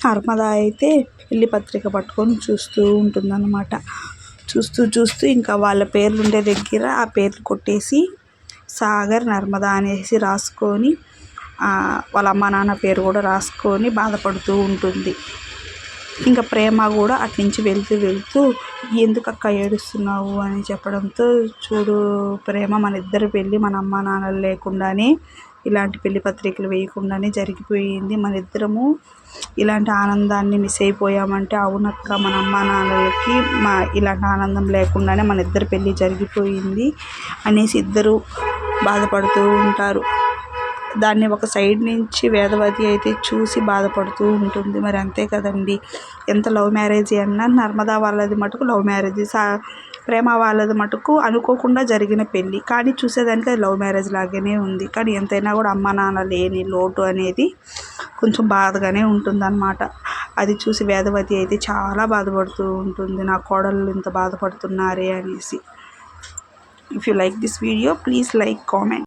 నర్మద అయితే పెళ్ళి పత్రిక పట్టుకొని చూస్తూ ఉంటుందన్నమాట. చూస్తూ చూస్తూ ఇంకా వాళ్ళ పేర్లు ఉండే దగ్గర ఆ పేర్లు కొట్టేసి సాగర్ నర్మద అనేసి రాసుకొని వాళ్ళ అమ్మ నాన్న పేరు కూడా రాసుకొని బాధపడుతూ ఉంటుంది. ఇంకా ప్రేమ కూడా అట్నుంచి వెళ్తూ వెళ్తూ ఎందుకు అక్క ఏడుస్తున్నావు? అని చెప్పడంతో చూడు ప్రేమ మన ఇద్దరు పెళ్ళి మన అమ్మ నాన్నలు లేకుండానే ఇలాంటి పెళ్ళి పత్రికలు వేయకుండానే జరిగిపోయింది. మన ఇద్దరము ఇలాంటి ఆనందాన్ని మిస్ అయిపోయామంటే అవునక్క మన అమ్మ నాన్నలకి మా ఇలాంటి ఆనందం లేకుండానే మన ఇద్దరు పెళ్ళి జరిగిపోయింది అనేసి ఇద్దరు బాధపడుతూ ఉంటారు. దాన్ని ఒక సైడ్ నుంచి వేదవతి అయితే చూసి బాధపడుతూ ఉంటుంది. మరి అంతే కదండి. ఎంత లవ్ మ్యారేజ్ అన్నా నర్మదా వాళ్ళది మటుకు లవ్ మ్యారేజ్. సా ప్రేమ వాళ్ళది మటుకు అనుకోకుండా జరిగిన పెళ్ళి. కానీ చూసేదానికి అది లవ్ మ్యారేజ్ లాగానే ఉంది. కానీ ఎంతైనా కూడా అమ్మ నాన్న లేని లోటు అనేది కొంచెం బాధగానే ఉంటుందన్నమాట. అది చూసి వేదవతి అయితే చాలా బాధపడుతూ ఉంటుంది. నా కోడళ్ళు ఇంత బాధపడుతున్నారే అనేసి. If you like this video please like comment